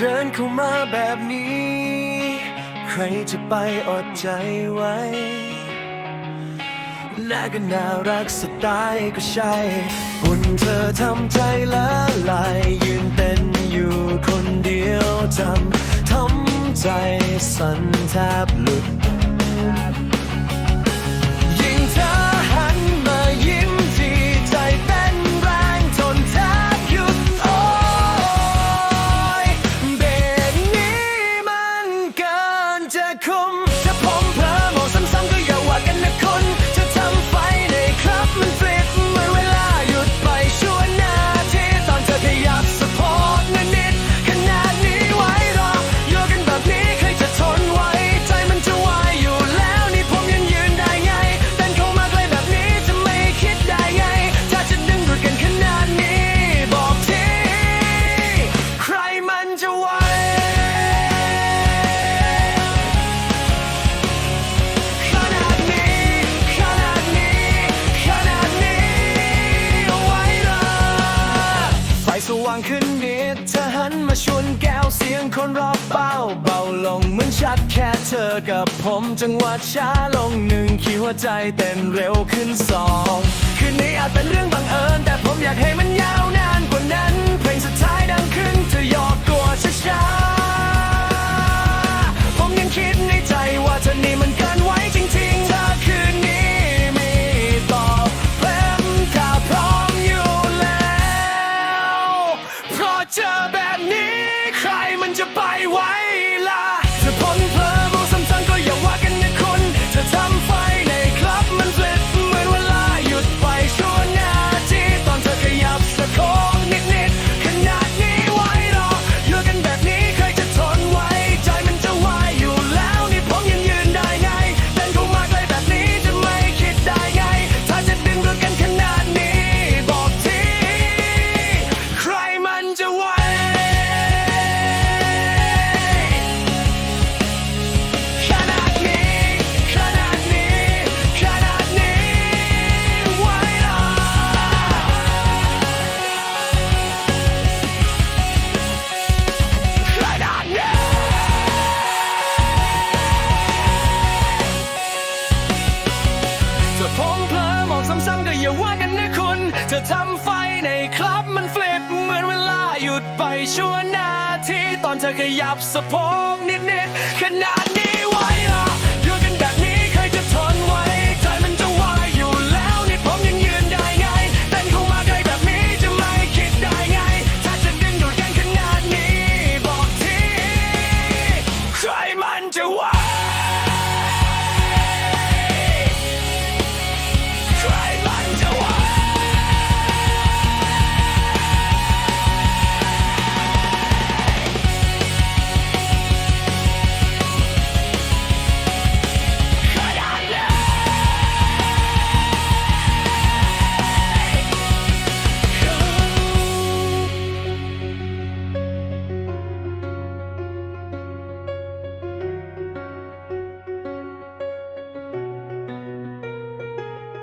เดินเข้ามาแบบนี้ ใครจะไปอดใจไว้ และก็น่ารักสไตล์ก็ใช่คุญเธอทำใจละลายยืนเต้นอยู่คนเดียวทำทำใจสั่นแทบหลุด come างขึ้นนิดเธอหันมาชวนแก้วเสียงคนรอบเป้าเบาลงเหมือนชัดแค่เธอกับผมจังหวะช้าลงหนึ่งคิดว่าใจเต้นเร็วขึ้นสองคืนนี้อาจเป็นเรื่องบังเอิญแต่ผมอยากให้มันยาวนานกว่านั้น อย่าว่ากันนะคุณ เธอทำไฟในครับมันฟลิปเหมือนเวลาหยุดไปชั่วนาที ตอนเธอขยับสะโพกนิดๆขนาดนี้ไว้ละ